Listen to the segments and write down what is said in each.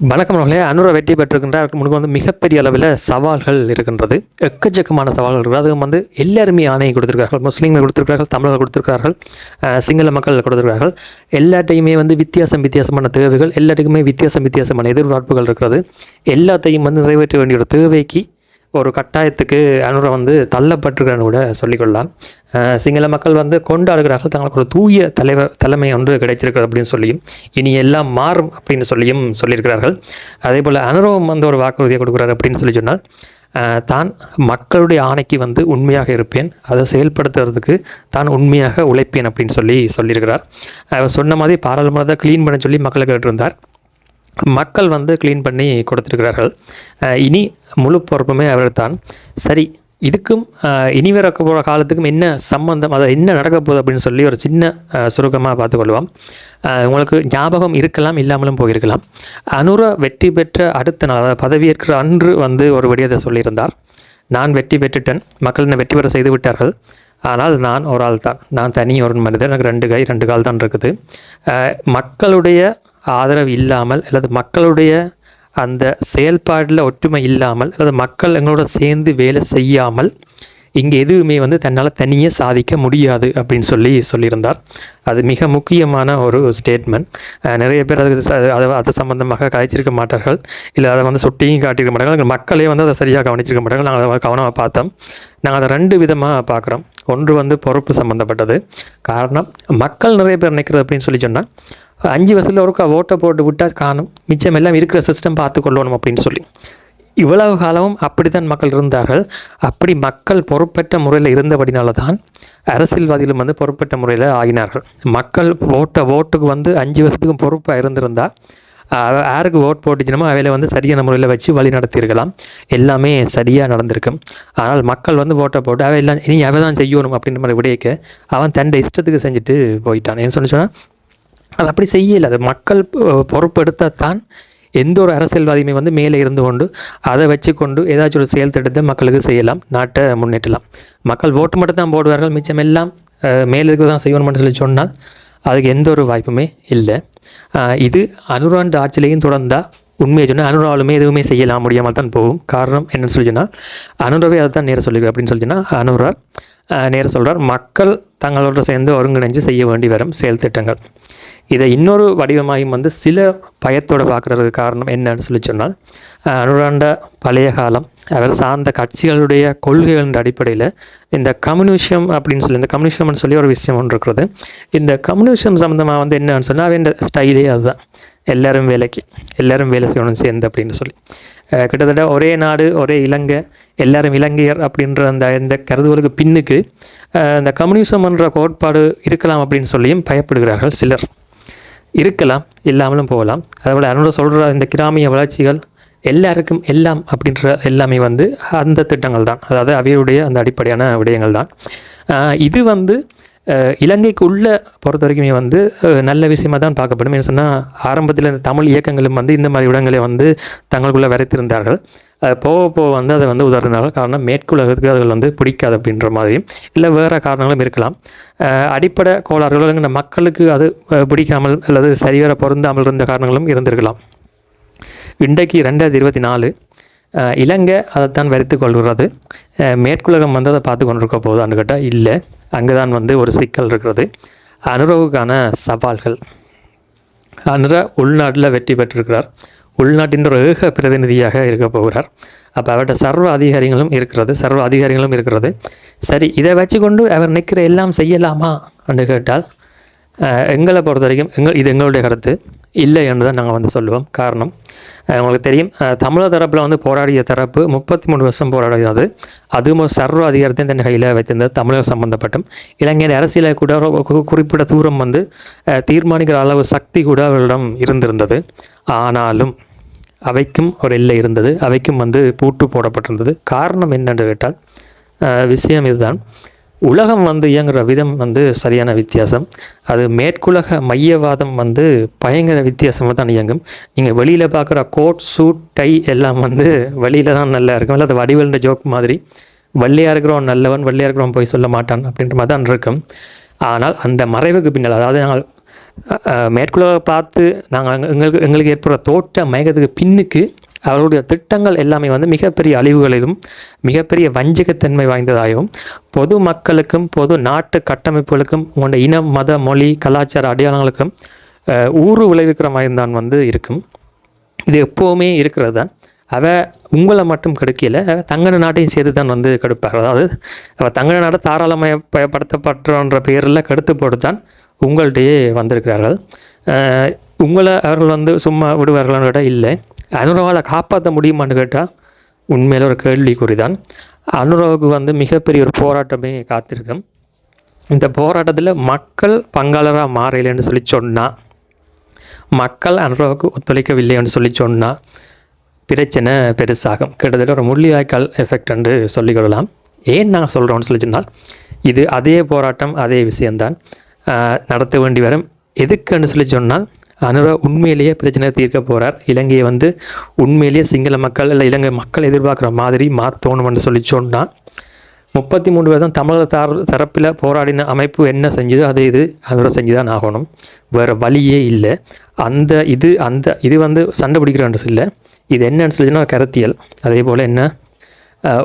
வணக்கம் அவர்களே அனுர வெற்றி பெற்றிருக்கின்றார். முன்பு வந்து மிகப்பெரிய அளவில் சவால்கள் இருக்கின்றது. எக்கச்சக்கமான சவால்கள் இருக்குது அதுவும் வந்து எல்லாருமே ஆணையை கொடுத்துருக்கார்கள் முஸ்லீம்கள் கொடுத்துருக்கார்கள் தமிழர்கள் கொடுத்துருக்கார்கள் சிங்கள மக்கள் கொடுத்துருக்கார்கள் எல்லாத்தையுமே வந்து வித்தியாசம் வித்தியாசமான தேவைகள் எல்லாத்துக்குமே வித்தியாசம் வித்தியாசமான எதிர்பார்ப்புகள் இருக்கிறது. எல்லாத்தையும் வந்து நிறைவேற்ற வேண்டிய ஒரு தேவைக்கு ஒரு கட்டாயத்துக்கு அனுரை வந்து தள்ளப்பட்டிருக்கிறன்னு கூட சொல்லிக்கொள்ளலாம். சிங்கள மக்கள் வந்து கொண்டாடுகிறார்கள். தங்களுக்கு ஒரு தூய தலைவர் தலைமை ஒன்று கிடைச்சிருக்கிறது அப்படின்னு சொல்லியும் இனி எல்லாம் மாறும் அப்படின்னு சொல்லியும் சொல்லியிருக்கிறார்கள். அதே போல் அனுரவம் வந்து ஒரு வாக்குறுதியை கொடுக்குறாரு அப்படின்னு சொல்லி சொன்னால் தான் மக்களுடைய ஆணைக்கு வந்து உண்மையாக இருப்பேன். அதை செயல்படுத்துறதுக்கு தான் உண்மையாக உழைப்பேன் அப்படின்னு சொல்லி சொல்லியிருக்கிறார். அவர் சொன்ன மாதிரி பாராளுமன்றத்தை க்ளீன் பண்ண சொல்லி மக்களை கேட்டிருந்தார். மக்கள் வந்து க்ளீன் பண்ணி கொடுத்துருக்கிறார்கள். இனி முழு பொறுப்புமே அவர்தான். சரி இதுக்கும் இனி வரக்க போகிற காலத்துக்கும் என்ன சம்பந்தம் அதை என்ன நடக்க போகுது அப்படின்னு சொல்லி ஒரு சின்ன சுருக்கமாக பார்த்துக்கொள்வோம். உங்களுக்கு ஞாபகம் இருக்கலாம் இல்லாமலும் போயிருக்கலாம். அனுர வெற்றி பெற்ற அடுத்த நாள் அதாவது பதவியேற்கிற அன்று வந்து ஒரு விடயத்தை சொல்லியிருந்தார். நான் வெற்றி பெற்றுட்டேன். மக்கள் என்னை வெற்றி பெற செய்து விட்டார்கள். ஆனால் நான் ஒரு ஆள் தான் நான் தனி ஒரு மனிதன். எனக்கு ரெண்டு கை ரெண்டு கால் தான் இருக்குது மக்களுடைய ஆதரவு இல்லாமல் அல்லது மக்களுடைய அந்த செயல்பாடில் ஒற்றுமை இல்லாமல் அல்லது மக்கள் எங்களோட சேர்ந்து வேலை செய்யாமல் இங்கே எதுவுமே வந்து தன்னால் தனியே சாதிக்க முடியாது அப்படின்னு சொல்லி சொல்லியிருந்தார். அது மிக முக்கியமான ஒரு ஸ்டேட்மெண்ட் நிறைய பேர் அதுக்கு அதை அது சம்மந்தமாக கதைச்சிருக்க மாட்டார்கள். இல்லை அதை வந்து சுட்டியும் காட்டியிருக்க மாட்டார்கள். மக்களே வந்து அதை சரியாக கவனிச்சிருக்க மாட்டார்கள். நாங்கள் அதை கவனமாக பார்த்தோம். நாங்கள் அதை ரெண்டு விதமாக பார்க்குறோம். ஒன்று வந்து பொறுப்பு சம்மந்தப்பட்டது காரணம் மக்கள் நிறைய பேர் நினைக்கிறது அப்படின்னு சொல்லி சொன்னால் அஞ்சு வருஷத்தில் ஒருக்கா ஓட்டை போட்டு விட்டால் காணும். மிச்சம் எல்லாம் இருக்கிற சிஸ்டம் பார்த்து கொள்ளணும் அப்படின்னு சொல்லி. இவ்வளவு காலமும் அப்படித்தான் மக்கள் இருந்தார்கள். அப்படி மக்கள் பொறுப்பற்ற முறையில் இருந்தபடினால தான் அரசியல்வாதிகளும் வந்து பொறுப்பற்ற முறையில் ஆகினார்கள். மக்கள் ஓட்டை ஓட்டுக்கு வந்து அஞ்சு வருஷத்துக்கும் பொறுப்பாக இருந்திருந்தால் யாருக்கு ஓட் போட்டுச்சுனமோ அவையில் வந்து சரியான முறையில் வச்சு வழி நடத்தியிருக்கலாம். எல்லாமே சரியாக நடந்திருக்கும் ஆனால் மக்கள் வந்து ஓட்டை போட்டு அவை எல்லாம் இனி அவை தான் செய்யணும் அப்படின்ற மாதிரி விடையக்க அவன் தன்னுடைய இஷ்டத்துக்கு செஞ்சுட்டு போயிட்டான். என்ன சொல்லி சொன்னால் அது அப்படி செய்யலை. அது மக்கள் பொ- பொறுப்பெடுத்தால் தான் எந்த ஒரு அரசியல்வாதியுமே வந்து மேலே இருந்து கொண்டு அதை வச்சு கொண்டு ஏதாச்சும் ஒரு செயல் திட்டத்தை மக்களுக்கு செய்யலாம் நாட்டை முன்னேற்றலாம். மக்கள் ஓட்டு மட்டும் தான் போடுவார்கள் மிச்சம் எல்லாம் அஹ், மேலுக்கு தான் செய்யணும்னு சொல்லி சொன்னால் அதுக்கு எந்த ஒரு வாய்ப்புமே இல்லை. இது அனுராண்டு ஆட்சியிலையும் தொடர்ந்தால் உண்மையை சொன்னால் அனுராலுமே எதுவுமே செய்யலாம் முடியாமல் தான் போகும். காரணம் என்னென்னு சொல்லி சொன்னால் அனுரவே அதை தான் நேராக சொல்லிக்கிறேன் அப்படின்னு சொல்லி சொன்னால் அனுரா நேர சொல்கிறார் மக்கள் தங்களோட சேர்ந்து ஒருங்கிணைஞ்சு செய்ய வேண்டி வரும் செயல் திட்டங்கள். இதை இன்னொரு வடிவமாயும் வந்து சில பயத்தோடு பார்க்குறதுக்கு காரணம் என்னன்னு சொல்லி சொன்னால் அஹ், அனுராண்ட பழைய காலம் அவர் சார்ந்த கட்சிகளுடைய கொள்கைகளின் அடிப்படையில் இந்த கம்யூனிஷம் அப்படின்னு சொல்லி இந்த கம்யூனிஷம்னு சொல்லி ஒரு விஷயம் ஒன்று இருக்கிறது. இந்த கம்யூனிஷம் சம்மந்தமாக வந்து என்னன்னு சொன்னால் அவன் ஸ்டைலே அதுதான். எல்லாரும் வேலைக்கு எல்லோரும் வேலை செய்யணும்னு சேர்ந்து அப்படின்னு சொல்லி. கிட்டத்தட்ட ஒரே நாடு ஒரே இலங்கை எல்லாரும் இலங்கையர் அப்படின்ற அந்த இந்த கருதுகளுக்கு பின்னுக்கு அந்த இந்த கம்யூனிசம் என்ற கோட்பாடு இருக்கலாம் அப்படின்னு சொல்லியும் பயப்படுகிறார்கள் சிலர். இருக்கலாம் இல்லாமலும் போகலாம். அதேபோல் அருண சொல்கிற இந்த கிராமிய வளர்ச்சிகள் எல்லாருக்கும் எல்லாம் அப்படின்ற எல்லாமே வந்து அந்த திட்டங்கள் தான். அதாவது அவையுடைய அந்த அடிப்படையான விடயங்கள் தான். இது வந்து இலங்கைக்கு உள்ள பொறுத்த வரைக்குமே வந்து நல்ல விஷயமாக தான் பார்க்கப்படும். என்ன சொன்னால் ஆரம்பத்தில் இந்த தமிழ் இயக்கங்களும் வந்து இந்த மாதிரி இடங்களை வந்து தங்களுக்குள்ளே வரைத்திருந்தார்கள். அது போக போக வந்து அதை வந்து உதாரணங்கள் காரணம் மேற்குலகத்துக்கு அதுகள் வந்து பிடிக்காது அப்படின்ற மாதிரியும் இல்லை வேறு காரணங்களும் இருக்கலாம். அடிப்படை கோளாறுகள் இல்லைன்னா மக்களுக்கு அது பிடிக்காமல் அல்லது சரிவர பொருந்தாமல் இருந்த காரணங்களும் இருந்திருக்கலாம். இன்றைக்கு ரெண்டாயிரத்தி இருபத்தி நாலு இலங்கை அதைத்தான் வெறுத்து கொள்கிறது. மேற்குலகம் வந்து அதை பார்த்து கொண்டிருக்க போகுதான்னு கேட்டால் இல்லை. அங்கே தான் வந்து ஒரு சிக்கல் இருக்கிறது. அனுரவுக்கான சவால்கள். அனுர உள்நாட்டில் வெற்றி பெற்றிருக்கிறார். உள்நாட்டின் ஒரு ஏக பிரதிநிதியாக இருக்க போகிறார். அப்போ அவர்கிட்ட சர்வ அதிகாரிகளும் இருக்கிறது சர்வ அதிகாரிகளும் இருக்கிறது. சரி இதை வச்சுக்கொண்டு அவர் நிற்கிற எல்லாம் செய்யலாமா? என்று கேட்டால் எங்களை பொறுத்த வரைக்கும் எங்கள் இது எங்களுடைய கருத்து. இல்லை என்று தான் நாங்கள் வந்து சொல்லுவோம். காரணம் உங்களுக்கு தெரியும் தமிழர் தரப்பில் வந்து போராடிய தரப்பு முப்பத்தி மூணு வருஷம் போராடியது. அதுவும் ஒரு சர்வ அதிகாரத்தையும் தன் கையில் வைத்திருந்தது தமிழர் சம்பந்தப்பட்டும். இலங்கையின் அரசியலை கூட குறிப்பிட்ட தூரம் வந்து தீர்மானிக்கிற அளவு சக்தி கூட அவர்களிடம் இருந்திருந்தது. ஆனாலும் அவைக்கும் ஒரு எல்லை இருந்தது. அவைக்கும் வந்து பூட்டு போடப்பட்டிருந்தது. காரணம் என்னென்று கேட்டால் விஷயம் இதுதான். உலகம் வந்து இயங்குகிற விதம் வந்து சரியான வித்தியாசம். அது மேற்குலக மையவாதம் வந்து பயங்கர வித்தியாசமாக தான் இயங்கும். நீங்கள் வெளியில் பார்க்குற கோட் சூட் டை எல்லாம் வந்து வெளியில் தான் நல்லா இருக்கும். இல்லை அது வடிவல்ன்ற ஜோக் மாதிரி. வெள்ளையாக இருக்கிறவன் நல்லவன் வெள்ளையாக இருக்கிறவன் போய் சொல்ல மாட்டான் அப்படின்ற மாதிரி தான் இருக்கும். ஆனால் அந்த மறைவுக்கு பின்னால் அதாவது நாங்கள் மேற்குள்ள பார்த்து நாங்கள் எங்களுக்கு எங்களுக்கு ஏற்படுற தோட்ட மயக்கத்துக்கு பின்னுக்கு அவர்களுடைய திட்டங்கள் எல்லாமே வந்து மிகப்பெரிய அழிவுகளிலும் மிகப்பெரிய வஞ்சகத்தன்மை வாய்ந்ததாகவும் பொது மக்களுக்கும் பொது நாட்டு கட்டமைப்புகளுக்கும் உங்களுடைய இனம் மத மொழி கலாச்சார அடையாளங்களுக்கும் ஊறு விளைவிக்கிற மாதிரி தான் வந்து இருக்கும். இது எப்போவுமே இருக்கிறது தான் அவ உங்களை மட்டும் கெடுக்கல தங்கன நாட்டையும் சேர்த்து தான் வந்து கெடுப்பார். அதாவது அவ தங்கன நாட்டை தாராளமயப்படுத்தப்பட்டன்ற பெயரில் கெடுத்து போட்டு தான் உங்கள்கிட்டயே வந்திருக்கிறார்கள் உங்களை அவர்கள் வந்து சும்மா விடுவார்களோட இல்லை. அனுரவாவை காப்பாற்ற முடியுமான்னு கேட்டால் உண்மையில ஒரு கேள்விக்குறி தான் அனுரவுக்கு வந்து மிகப்பெரிய ஒரு போராட்டமே காத்திருக்கும். இந்த போராட்டத்தில் மக்கள் பங்காளராக மாறலைன்னு சொல்லி சொன்னால் மக்கள் அனுரவுக்கு ஒத்துழைக்கவில்லைன்னு சொல்லி சொன்னால் பிரச்சனை பெருசாகும். கிட்டத்தட்ட ஒரு முள்ளிவாய்க்கால் எஃபெக்ட் என்று சொல்லிக்கொள்ளலாம் ஏன் நான் சொல்கிறோம்னு சொல்லி சொன்னால் இது அதே போராட்டம் அதே விஷயம்தான். நடத்த வேண்டி வரும். எதுக்குன்னு சொல்லி சொன்னால் அனுர உண்மையிலேயே பிரச்சனை தீர்க்க போகிறார் இலங்கையை வந்து உண்மையிலேயே சிங்கள மக்கள் இல்லை இலங்கை மக்கள் எதிர்பார்க்குற மாதிரி மாற்றணும்னு சொல்லி சொன்னால் முப்பத்தி மூணு பேர் தான் தமிழக தர தரப்பில் போராடின அமைப்பு என்ன செஞ்சுதோ அதை இது அதோட செஞ்சு தான் ஆகணும். வேறு வழியே இல்லை. அந்த இது அந்த இது வந்து சண்டை பிடிக்கிறான்ஸ் இல்லை இது என்னன்னு சொல்லிச்சுன்னா கருத்தியல். அதே போல் என்ன?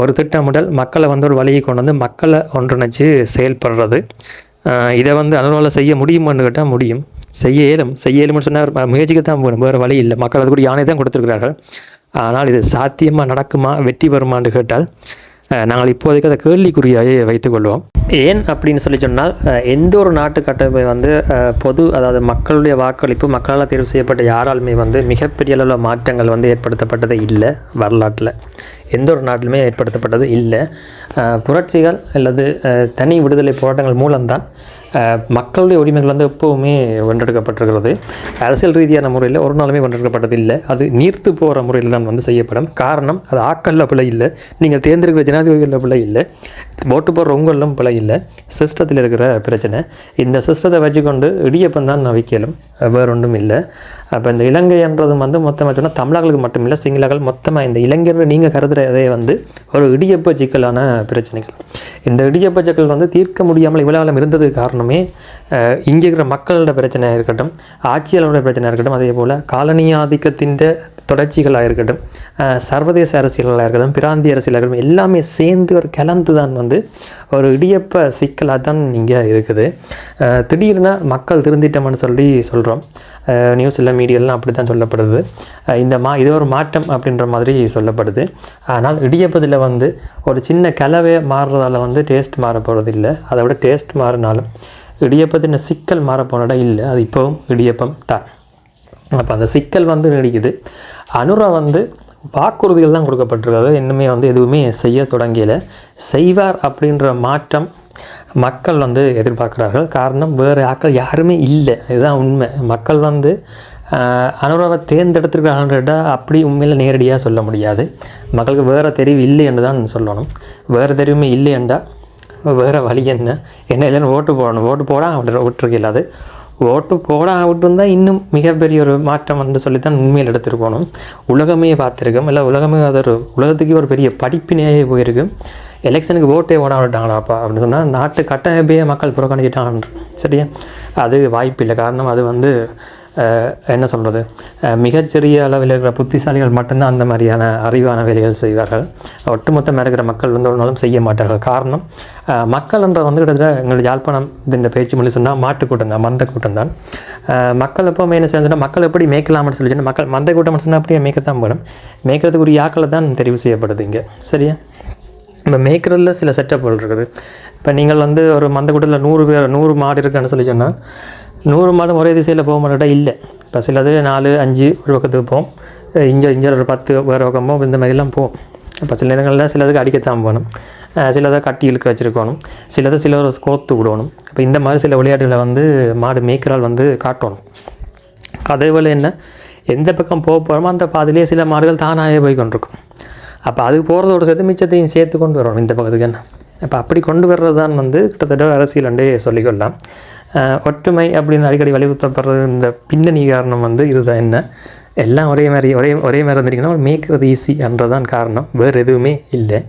ஒரு திட்டமிடல் மக்களை வந்து ஒரு வழியை கொண்டு வந்து மக்களை ஒன்றிணைச்சு செயல்படுறது. இதை வந்து அனுபவம் செய்ய முடியுமான்னு கேட்டால் முடியும். செய்ய இயலும் செய்ய இயலும்னு சொன்னால் முயற்சிக்கு தான் போகணும். வேறு வழி இல்லை. மக்கள் அது கூட யானை தான் கொடுத்துருக்கிறார்கள். ஆனால் இது சாத்தியமாக நடக்குமா வெற்றி வருமான்னு கேட்டால் நாங்கள் இப்போதைக்கு அதை கேள்விக்குறியாகவே வைத்துக்கொள்வோம் ஏன் அப்படின்னு சொல்லி சொன்னால் எந்த ஒரு நாட்டு கட்டமை வந்து பொது அதாவது மக்களுடைய வாக்களிப்பு மக்களால் தேர்வு செய்யப்பட்ட யாராலுமே வந்து மிகப்பெரிய அளவில் மாற்றங்கள் வந்து ஏற்படுத்தப்பட்டதே இல்லை வரலாற்றில். எந்த ஒரு நாட்டிலுமே ஏற்படுத்தப்பட்டது இல்லை. புரட்சிகள் அல்லது தனி விடுதலை போராட்டங்கள் மூலம்தான் மக்களுடைய உரிமைகள் வந்து எப்போவுமே வென்றெடுக்கப்பட்டிருக்கிறது. அரசியல் ரீதியான முறையில் ஒரு நாளுமே வென்றெடுக்கப்பட்டது இல்லை அது நீர்த்து போகிற முறையில் தான் வந்து செய்யப்படும். காரணம் அது ஆக்கல்ல பிழை இல்லை. நீங்கள் தேர்ந்தெடுக்கிற ஜனாதிபதிகளில் பிழை இல்லை. ஓட்டு போடுற உங்களிலும் பிழை இல்லை. சிஸ்டத்தில் இருக்கிற பிரச்சனை. இந்த சிஸ்டத்தை வச்சுக்கொண்டு இடியப்பம் தான் நவிக்கலும். வேறு ஒன்றும் இல்லை. அப்போ இந்த இலங்கைன்றது வந்து மொத்தமாக சொன்னால் தமிழர்களுக்கு மட்டும் இல்லை சிங்களர்கள் மொத்தமாக இந்த இளைஞர்கள் நீங்கள் கருதுகிறதே வந்து ஒரு இடியப்ப சிக்கலான பிரச்சனைகள். இந்த இடியப்ப சிக்கல் வந்து தீர்க்க முடியாமல் இவ்வளோ காலம் இருந்ததுக்கு காரணமே இங்கே இருக்கிற மக்களோட பிரச்சனையாக இருக்கட்டும் ஆட்சியாளரோட பிரச்சனையாக இருக்கட்டும் அதே போல் காலனி ஆதிக்கத்தின் தொடர்ச்சிகளாக இருக்கட்டும் சர்வதேச அரசியல்களாக இருக்கட்டும் பிராந்திய அரசியலாக இருக்கட்டும் எல்லாமே சேர்ந்து ஒரு கலந்து தான் வந்து ஒரு இடியப்ப சிக்கலாக தான் இங்கே இருக்குது. அஹ், திடீர்னு மக்கள் திருந்திட்டோம்னு சொல்லி சொல்கிறோம் நியூஸில் மீடியாலாம் அப்படி தான் சொல்லப்படுது. இந்த மா இது ஒரு மாற்றம் அப்படின்ற மாதிரி சொல்லப்படுது. ஆனால் இடியப்பதில் வந்து ஒரு சின்ன கலவை மாறுறதால வந்து டேஸ்ட் மாற போகிறது இல்லை. அதை விட டேஸ்ட் மாறினாலும் இடியப்பத்தின சிக்கல் மாறப்போனடா இல்லை. அது இப்போவும் இடியப்பம் தான். அப்போ அந்த சிக்கல் வந்து நீடிக்குது. அனுரா வந்து வாக்குறுதிகள் தான் கொடுக்கப்பட்டிருக்காது இன்னுமே வந்து எதுவுமே செய்ய தொடங்கியலை. செய்வார் அப்படின்ற மாற்றம் மக்கள் வந்து எதிர்பார்க்குறார்கள். காரணம் வேறு ஆட்கள் யாருமே இல்லை. இதுதான் உண்மை. மக்கள் வந்து அனுராவை தேர்ந்தெடுத்திருக்கிறாங்கன்றா அப்படி உண்மையில் நேரடியாக சொல்ல முடியாது. மக்களுக்கு வேறு தெரிவு இல்லை என்று தான் சொல்லணும். வேறு தெரிவுமே இல்லை என்றால் வேறு வழி என்ன? என்ன இல்லைன்னு ஓட்டு போடணும். ஓட்டு போட விட்டு இல்லாது ஓட்டு போட விட்டுருந்தா இன்னும் மிகப்பெரிய ஒரு மாற்றம் வந்து சொல்லித்தான் உண்மையில் எடுத்துகிட்டு போகணும் உலகமே பார்த்துருக்கோம். இல்லை உலகமே அது ஒரு உலகத்துக்கே ஒரு பெரிய படிப்பினையே போயிருக்கு. எலெக்ஷனுக்கு ஓட்டே ஓட விட்டாங்களாப்பா அப்படின்னு சொன்னால் நாட்டு கட்டமைப்பையே மக்கள் புறக்கணிக்கிட்டாங்க சரியா? அது வாய்ப்பில்லை. காரணம் அது வந்து என்ன சொல்கிறது மிகச்சிறிய அளவில் இருக்கிற புத்திசாலிகள் மட்டும்தான் அந்த மாதிரியான அறிவான வேலைகள் செய்வார்கள். ஒட்டுமொத்தமாக இருக்கிற மக்கள் வந்து ஒரு நாளும் செய்ய மாட்டார்கள். காரணம் மக்கள்ன்ற வந்து கிட்டத்தட்ட எங்களுடைய யாழ்ப்பாணம் இந்த பேச்சு மொழி சொன்னால் மாட்டு கூட்டம் தான் மந்த கூட்டம் தான். மக்கள் எப்போ என்ன செய்யணும் மக்கள் எப்படி மேய்க்கலாம்னு சொல்லி சொன்னால் மக்கள் மந்த கூட்டம் சொன்னால் அப்படியே மேய்க்கத்தான் போடும் மேய்க்கிறதுக்குரிய ஒரு யாக்களை தான் தெரிவு செய்யப்படுது இங்கே. சரியா? இப்போ மேய்க்கிறதுல சில செட்டப்புகள் இருக்குது. இப்போ நீங்கள் வந்து ஒரு மந்த கூட்டத்தில் நூறு பேர் நூறு மாடு இருக்குன்னு சொல்லி சொன்னால் நூறு மாடு ஒரே திசையில் போக மாட்டேட்டா இல்லை. இப்போ சிலது நாலு அஞ்சு ஒரு பக்கத்துக்கு போகும் இஞ்சர் இஞ்சர் ஒரு பத்து வேறு பக்கம் போகும் இந்த மாதிரிலாம் போகும் இப்போ சில நேரங்களில் சிலதுக்கு அடிக்கத்தான் போகணும். சிலதை கட்டி இழுக்க வச்சுருக்கணும். சிலதை சில ஒரு கோத்து விடணும். இப்போ இந்த மாதிரி சில விளையாட்டுகளை வந்து மாடு மேய்க்கிறால் வந்து காட்டணும். அதே போல் என்ன? எந்த பக்கம் போக போகிறோமோ அந்த பாதிலே சில மாடுகள் தானாகவே போய் கொண்டிருக்கும். அப்போ அது போகிறதோட சேர்த்து மிச்சத்தையும் சேர்த்து கொண்டு வரணும். இந்த பக்கத்துக்கு என்ன? அப்போ அப்படி கொண்டு வர்றது தான் வந்து கிட்டத்தட்ட அரசியல் அண்டே சொல்லிக்கொள்ளலாம். ஒற்றுமை அப்படின்னு அடிக்கடி வலியுறுத்தப்படுறது இந்த பின்னணி காரணம் வந்து இதுதான். என்ன? எல்லாம் ஒரே மாதிரி ஒரே ஒரே மாதிரி இருந்திருக்கீங்கன்னா மேய்க்கிறது ஈஸி என்றதான் காரணம். வேறு எதுவுமே இல்லை.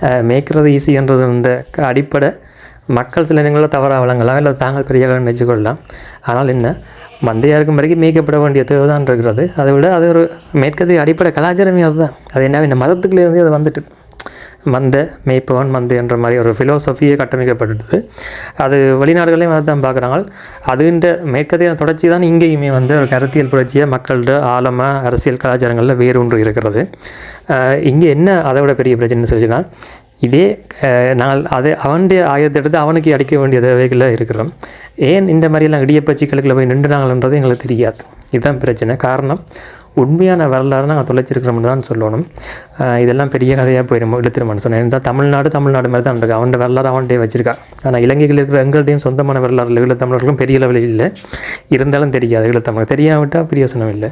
மேய்க்கிறது ஈஸின்றது இந்த க- அடிப்படை மக்கள் சில நேரங்களில் தவறாக வழங்கலாம் இல்லை தாங்கள் பெரியவர்கள் நினச்சிக்கொள்ளலாம் ஆனால் என்ன? மந்தையாக இருக்கும் வரைக்கும் மேய்க்கப்பட வேண்டிய தேவை தான் இருக்கிறது. அதை விட அது ஒரு மேற்கத்திய அடிப்படை கலாச்சாரமே அதுதான். அது என்ன இந்த மதத்துக்குள்ளேருந்து அது வந்துட்டு. மந்த மேய்ப்பவன் மந்தை என்ற மாதிரி ஒரு ஃபிலோசஃபியே கட்டமைக்கப்பட்டது அது வெளிநாடுகளையும் அதை தான் பார்க்குறாங்க அதுன்ற மேற்கத்திய தொடர்ச்சி தான் இங்கேயுமே வந்து ஒரு கருத்தியல் புரட்சியாக மக்களோட ஆழமாக அரசியல் கலாச்சாரங்களில் வேறு ஒன்று இருக்கிறது இங்கே என்ன அதை விட பெரிய பிரச்சனைன்னு சொல்லிச்சுன்னா இதே அஹ், நாங்கள் அதை அவனுடைய ஆயுதத்தை எடுத்து அவனுக்கு அடிக்க வேண்டிய தேவைகளில் இருக்கிறோம். ஏன் இந்த மாதிரியெல்லாம் இடியப்ப சிக்கலுக்குள்ள போய் நின்றுனாங்கன்றது எங்களுக்கு தெரியாது. இதுதான் பிரச்சனை. காரணம் உண்மையான வரலாறு நாங்கள் தொலைச்சிருக்கிறோம்னு தான் சொல்லணும் இதெல்லாம் பெரிய கதையாக போயிடும் இழுத்துருமான்னு சொன்னேன். இருந்தால் தமிழ்நாடு தமிழ்நாடு மாதிரி தான் இருக்கு அவன் வரலாறு அவன்கிட்டே வச்சிருக்கா. ஆனால் இலங்கையில் இருக்கிற எங்கள்டையும் சொந்தமான வரலாறு ஈழத்தமிழர்களும் பெரிய லெவலில் இல்லை. இருந்தாலும் தெரியாது ஈழத்தமிழர் தெரியாவிட்டால் பிரியோசனம் இல்லை.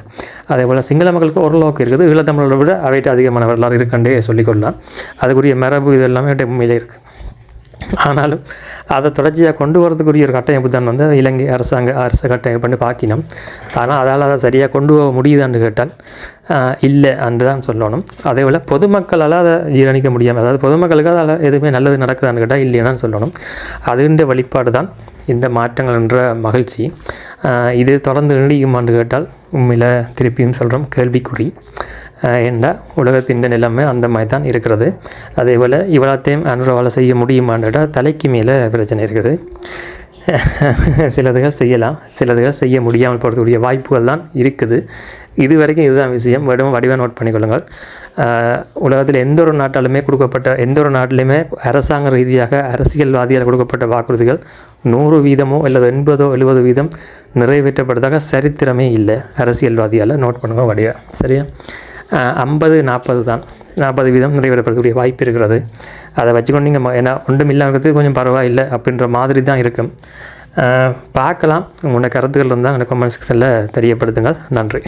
அதே போல் சிங்கள மக்களுக்கு ஓரளவுக்கு இருக்குது. ஈழத்தமிழரை விட அவைட்டு அதிகமான வரலாறு இருக்குன்றே சொல்லிக்கொள்ளலாம் அதுக்குரிய மரபு இது எல்லாமே உண்மையிலே இருக்குது ஆனாலும் அதை தொடர்ச்சியாக கொண்டு வரதுக்குரிய ஒரு கட்டமைப்பு தான் வந்து இலங்கை அரசாங்க அரசு கட்டமைப்பு பண்ணி பார்க்கணும் ஆனால் அதால் அதை சரியாக கொண்டு போக முடியுதான்னு கேட்டால் இல்லை அன்று தான் சொல்லணும். அதே போல் பொதுமக்களால் அதை ஜீரணிக்க முடியாமல் அதாவது பொதுமக்களுக்கு அதால் எதுவுமே நல்லது நடக்குதான்னு கேட்டால் இல்லைன்னு சொல்லணும். அதுன்ற வழிபாடு தான் இந்த மாற்றங்கள் என்ற மகிழ்ச்சி. இது தொடர்ந்து நீடிக்குமான்னு கேட்டால் உண்மையில் திருப்பியும் சொல்கிறோம் கேள்விக்குறி. என்ற உலகத்தின் நிலைமை அந்த மாதிரி தான் இருக்கிறது. அதே போல் இவ்வளோத்தையும் அனுரவால் செய்ய முடியுமான்னுட்டா தலைக்கு மேலே பிரச்சனை இருக்குது. சிலதுகள் செய்யலாம். சிலதுகள் செய்ய முடியாமல் போகிறதுக்குரிய வாய்ப்புகள் தான் இருக்குது. இது வரைக்கும் இதுதான் விஷயம். வடிவம் வடிவாக நோட் பண்ணிக்கொள்ளுங்கள். உலகத்தில் எந்த ஒரு நாட்டாலுமே கொடுக்கப்பட்ட எந்த ஒரு நாட்டிலையுமே அரசாங்க ரீதியாக அரசியல்வாதியால் கொடுக்கப்பட்ட வாக்குறுதிகள் நூறு வீதமோ அல்லது எண்பதோ எழுபது வீதம் நிறைவேற்றப்பட்டதாக சரித்திரமே இல்லை. அரசியல்வாதியால் நோட் பண்ணுங்க வடிவா. சரியா? ஐம்பது நாற்பது தான். நாற்பது வீதம் நிறைவேறப்படக்கூடிய வாய்ப்பு இருக்கிறது. அதை வச்சுக்கொண்டு நீங்கள் ஏன்னா ஒன்றும் இல்லாங்கிறது கொஞ்சம் பரவாயில்லை அப்படின்ற மாதிரி தான் இருக்கும். பார்க்கலாம். உங்களோட கருத்துக்கள் இருந்தால் எனக்கு கமெண்ட் செக்ஷனில் தெரியப்படுத்துங்கள். நன்றி.